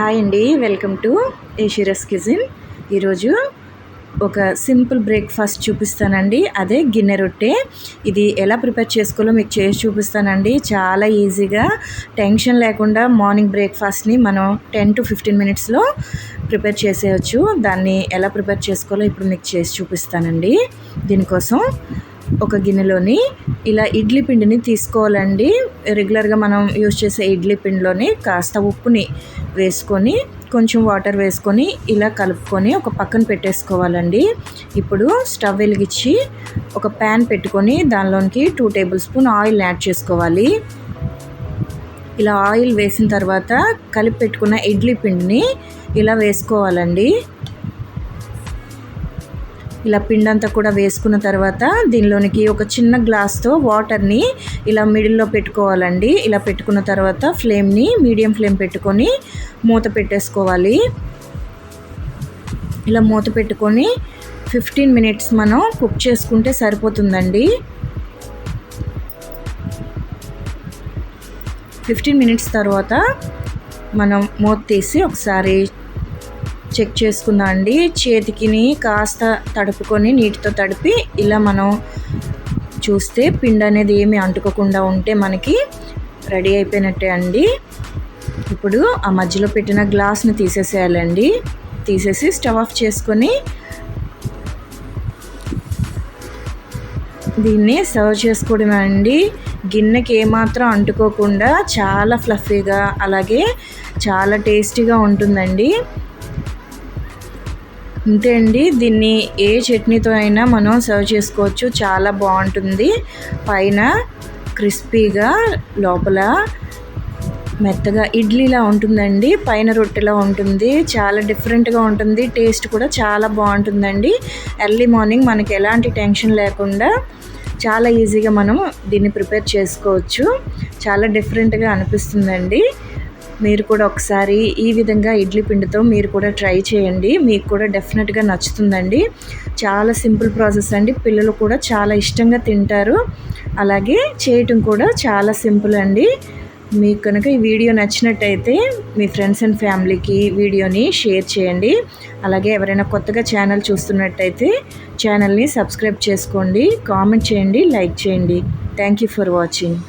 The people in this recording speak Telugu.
హాయ్ అండి వెల్కమ్ టు ఏషిరస్ కిజిన్. ఈరోజు ఒక సింపుల్ బ్రేక్ఫాస్ట్ చూపిస్తానండి. అదే గిన్నె రొట్టె. ఇది ఎలా ప్రిపేర్ చేసుకోవాలో మీకు చేసి చూపిస్తానండి. చాలా ఈజీగా టెన్షన్ లేకుండా మార్నింగ్ బ్రేక్ఫాస్ట్ని మనం టెన్ టు ఫిఫ్టీన్ మినిట్స్లో ప్రిపేర్ చేసేయచ్చు. దాన్ని ఎలా ప్రిపేర్ చేసుకోవాలో ఇప్పుడు మీకు చేసి చూపిస్తానండి. దీనికోసం ఒక గిన్నెలోని ఇలా ఇడ్లీ పిండిని తీసుకోవాలండి. రెగ్యులర్గా మనం యూజ్ చేసే ఇడ్లీ పిండిలోని కాస్త ఉప్పుని వేసుకొని కొంచెం వాటర్ వేసుకొని ఇలా కలుపుకొని ఒక పక్కన పెట్టేసుకోవాలండి. ఇప్పుడు స్టవ్ వెలిగించి ఒక ప్యాన్ పెట్టుకొని దానిలోనికి two tablespoon oil add చేసుకోవాలి. ఇలా ఆయిల్ వేసిన తర్వాత కలిపి పెట్టుకున్న ఇడ్లీ పిండిని ఇలా వేసుకోవాలండి. ఇలా పిండంతా కూడా వేసుకున్న తర్వాత దీనిలోనికి ఒక చిన్న గ్లాస్తో వాటర్ని ఇలా మిడిల్లో పెట్టుకోవాలండి. ఇలా పెట్టుకున్న తర్వాత ఫ్లేమ్ని మీడియం ఫ్లేమ్ పెట్టుకొని మూత పెట్టేసుకోవాలి. ఇలా మూత పెట్టుకొని ఫిఫ్టీన్ మినిట్స్ మనం కుక్ చేసుకుంటే సరిపోతుందండి. ఫిఫ్టీన్ మినిట్స్ తర్వాత మనం మూత తీసి ఒకసారి చెక్ చేసుకుందాం అండి. చేతికిని కాస్త తడుపుకొని నీటితో తడిపి ఇలా మనం చూస్తే పిండి అనేది ఏమి అంటుకోకుండా ఉంటే మనకి రెడీ అయిపోయినట్టే అండి. ఇప్పుడు ఆ మధ్యలో పెట్టిన గ్లాస్ని తీసేసేయాలండి. తీసేసి స్టవ్ ఆఫ్ చేసుకొని దీన్ని సర్వ్ చేసుకోవడమే అండి. గిన్నెకి ఏమాత్రం అంటుకోకుండా చాలా ఫ్లఫీగా అలాగే చాలా టేస్టీగా ఉంటుందండి. అంతే అండి. దీన్ని ఏ చట్నీతో అయినా మనం సర్వ్ చేసుకోవచ్చు. చాలా బాగుంటుంది. పైన క్రిస్పీగా లోపల మెత్తగా ఇడ్లీలా ఉంటుందండి. పైన రొట్టెలా ఉంటుంది. చాలా డిఫరెంట్గా ఉంటుంది. టేస్ట్ కూడా చాలా బాగుంటుందండి. ఎర్లీ మార్నింగ్ మనకి ఎలాంటి టెన్షన్ లేకుండా చాలా ఈజీగా మనం దీన్ని ప్రిపేర్ చేసుకోవచ్చు. చాలా డిఫరెంట్గా అనిపిస్తుందండి. మీరు కూడా ఒకసారి ఈ విధంగా ఇడ్లీ పిండితో మీరు కూడా ట్రై చేయండి. మీకు కూడా డెఫినెట్గా నచ్చుతుందండి. చాలా సింపుల్ ప్రాసెస్ అండి. పిల్లలు కూడా చాలా ఇష్టంగా తింటారు. అలాగే చేయటం కూడా చాలా సింపుల్ అండి. మీకు కనుక ఈ వీడియో నచ్చినట్టయితే మీ ఫ్రెండ్స్ అండ్ ఫ్యామిలీకి వీడియోని షేర్ చేయండి. అలాగే ఎవరైనా కొత్తగా ఛానల్ చూస్తున్నట్టయితే ఛానల్ని సబ్స్క్రైబ్ చేసుకోండి కామెంట్ చేయండి లైక్ చేయండి. Thank you for watching.